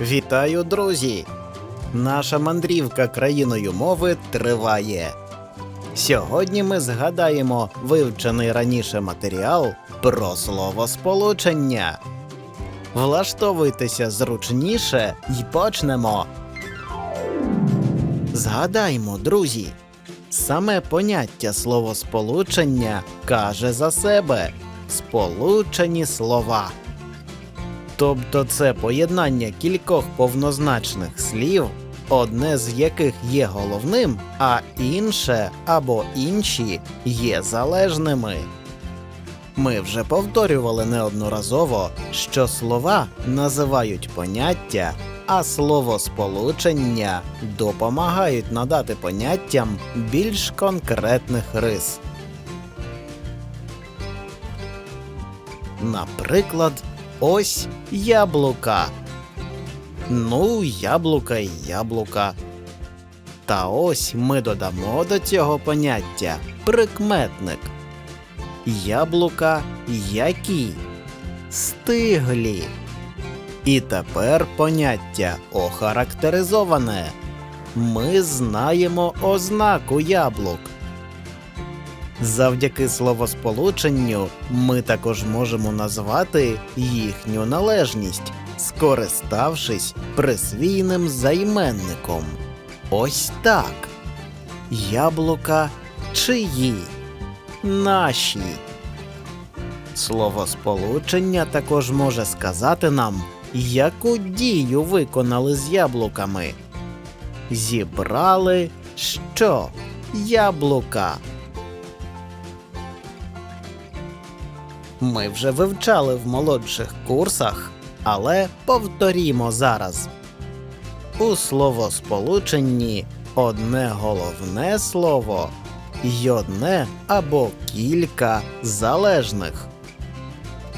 Вітаю, друзі! Наша мандрівка країною мови триває. Сьогодні ми згадаємо вивчений раніше матеріал про словосполучення. Влаштовуйтеся зручніше і почнемо. Згадаймо, друзі, саме поняття словосполучення каже за себе сполучені слова. Тобто це поєднання кількох повнозначних слів, одне з яких є головним, а інше або інші є залежними. Ми вже повторювали неодноразово, що слова називають поняття, а словосполучення допомагають надати поняттям більш конкретних рис. Наприклад, ось яблука. Ну, яблука і яблука. Та ось ми додамо до цього поняття прикметник. Яблука які? Стиглі. І тепер поняття охарактеризоване. Ми знаємо ознаку яблук. Завдяки словосполученню ми також можемо назвати їхню належність, скориставшись присвійним займенником. Ось так. Яблука чиї? Наші. Словосполучення також може сказати нам, яку дію виконали з яблуками. Зібрали що? Яблука. Ми вже вивчали в молодших курсах, але повторімо зараз. У словосполученні одне головне слово й одне або кілька залежних.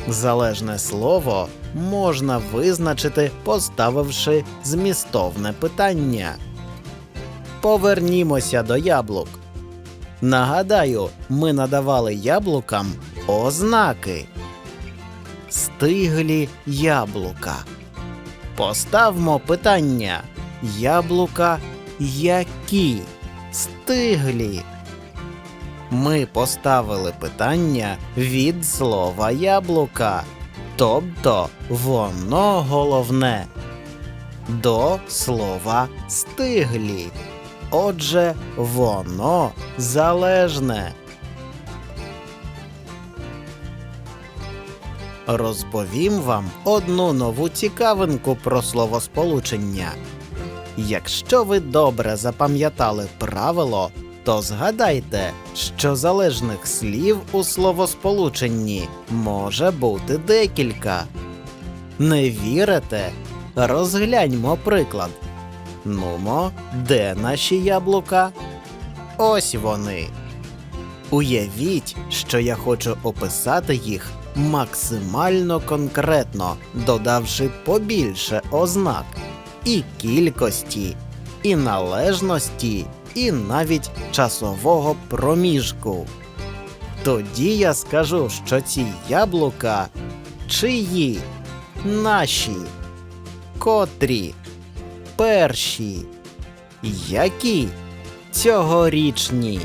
Залежне слово можна визначити, поставивши змістовне питання. Повернімося до яблук. Нагадаю, ми надавали яблукам ознаки. Стиглі яблука. Поставмо питання. Яблука які? Стиглі. Ми поставили питання від слова яблука, тобто воно головне. До слова стиглі. Отже, воно залежне. Розповім вам одну нову цікавинку про словосполучення. Якщо ви добре запам'ятали правило, то згадайте, що залежних слів у словосполученні може бути декілька. Не вірите? Розгляньмо приклад. Нумо, де наші яблука? Ось вони. Уявіть, що я хочу описати їх максимально конкретно, додавши побільше ознак і кількості, і належності, і навіть часового проміжку. Тоді я скажу, що ці яблука чиї, наші, котрі, перші, які? Цьогорічні.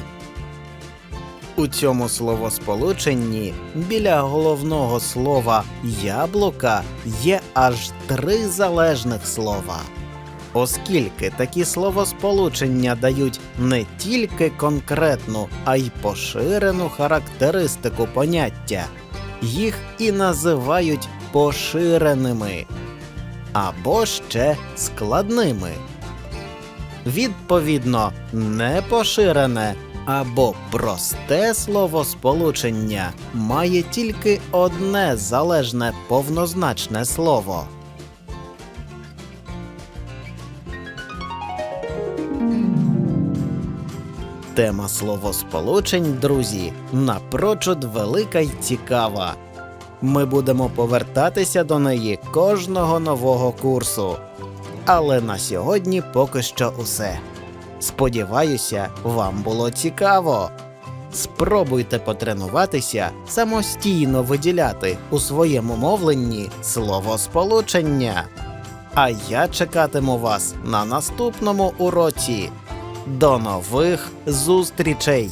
У цьому словосполученні біля головного слова яблука є аж три залежних слова. Оскільки такі словосполучення дають не тільки конкретну, а й поширену характеристику поняття, їх і називають поширеними або ще складними. Відповідно, непоширене або просте словосполучення має тільки одне залежне повнозначне слово. Тема словосполучень, друзі, напрочуд велика й цікава. Ми будемо повертатися до неї кожного нового курсу. Але на сьогодні поки що усе. Сподіваюся, вам було цікаво. Спробуйте потренуватися самостійно виділяти у своєму мовленні словосполучення. А я чекатиму вас на наступному уроці. До нових зустрічей!